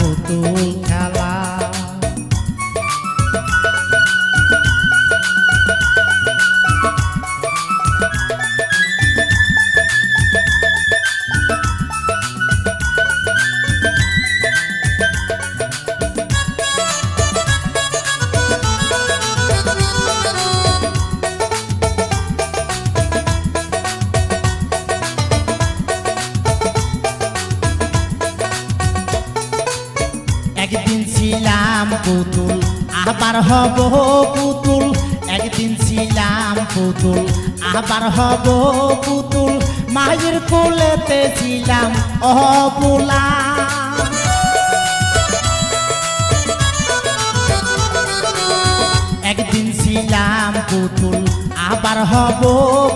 পুতুল খেলা ছিলাম পুতুল, আবার হব পুতুল। একদিন ছিলাম পুতুল, আবার হব পুতুল। মায়ের কোলেতে ছিলাম অপুলা। একদিন ছিলাম পুতুল, আবার হব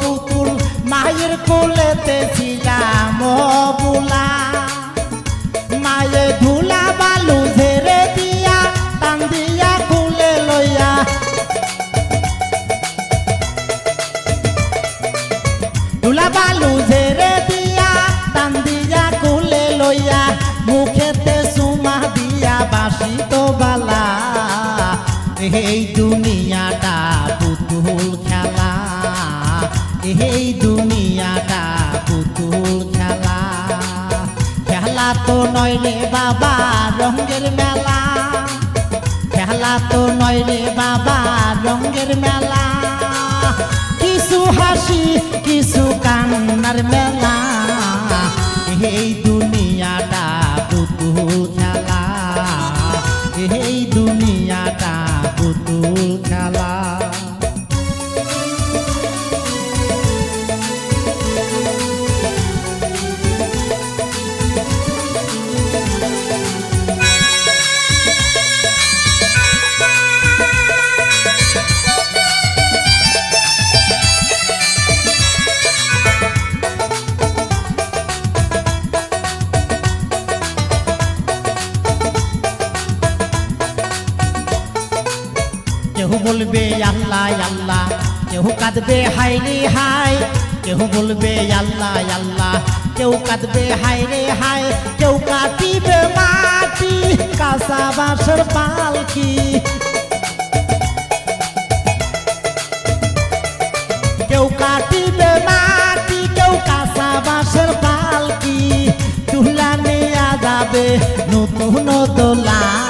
পুতুল। মায়ের কোলেতে ছিলাম অপুলা। মায়ে ধুলা তো এই দুনিয়াটা পুতুল খেলা। এই দুনিয়াটা পুতুল খেলা। খেলা তো নয় বাবা, রঙের মেলা। খেলা তো নয় বাবা, রঙের মেলা। কিছু হাসি, কিছু এই দুনিয়াটা পুতুল খেলা। কেউ বলবে আল্লাহ আল্লাহ। কেউ কাঁদবে হাই রে হাই কেউ বলবে আল্লাহ আল্লাহ। কেউ কাঁদবে হাই রে হাই কেউ কাটিবে মাটি, কাঁচা বাঁশের পালকি। কেউ কাটিবে মাটি, কেউ কাঁচা বাঁশের পালকি। তুলা নেয়া যাবে নতুন দোলা।